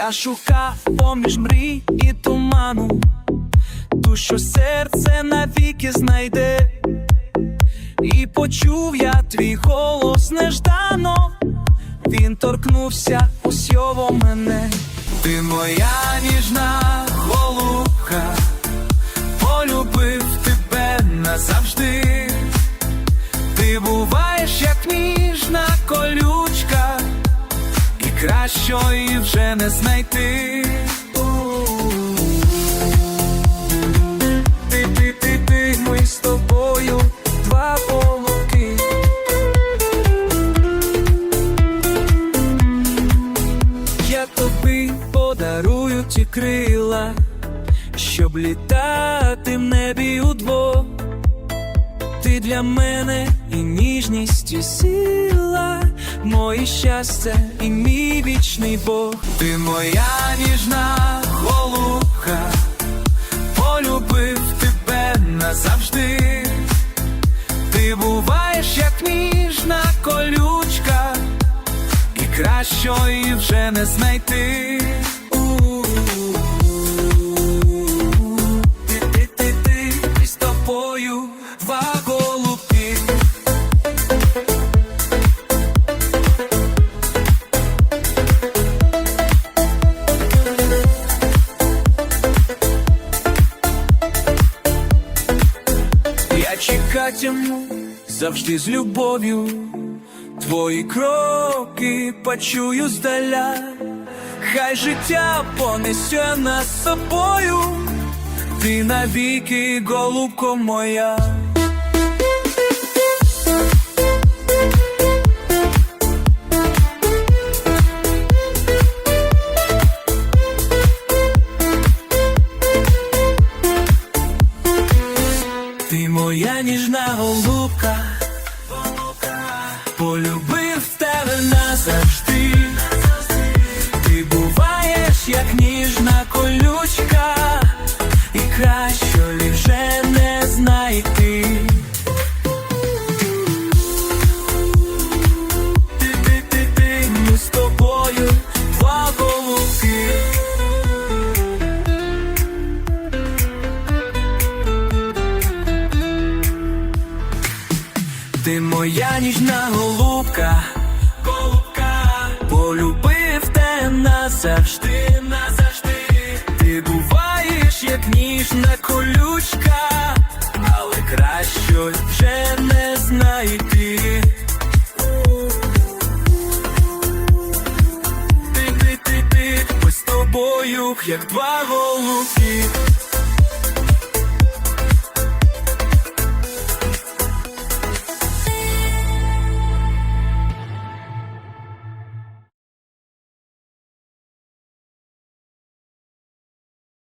Я шукав поміж мрій і туману, ту, що серце навіки знайде, і почув я твій голос неждано, він торкнувся усього мене. Ти моя ніжна голубка, полюбив тебе назавжди. Ти буваєш, як ніжна колючка, і кращої вже не знайти. Ти, ти, ти, ти, ми з тобою два полуки. Я тобі подарую ті крила, щоб літати в небі удвох. Ти для мене і ніжність, і сила, моє щастя і мій вічний Бог. Ти моя ніжна голубка, полюбив тебе назавжди. Ти буваєш, як ніжна колючка, і кращої вже не знайти. Ти, ти, ти, ти, з тобою два Я завжди з любов'ю. Твої кроки почую здаля, хай життя понесе нас собою, ти навіки, голубко моя. Моя ніжна голубка, полюбив тебе назавжди. Ти моя ніжна голубка, голубка, полюбив те назавжди, назавжди. Ти буваєш, як ніжна колючка, але кращої вже не знайти. Ти, ти, ти, ти, ми тобою, як два голубки.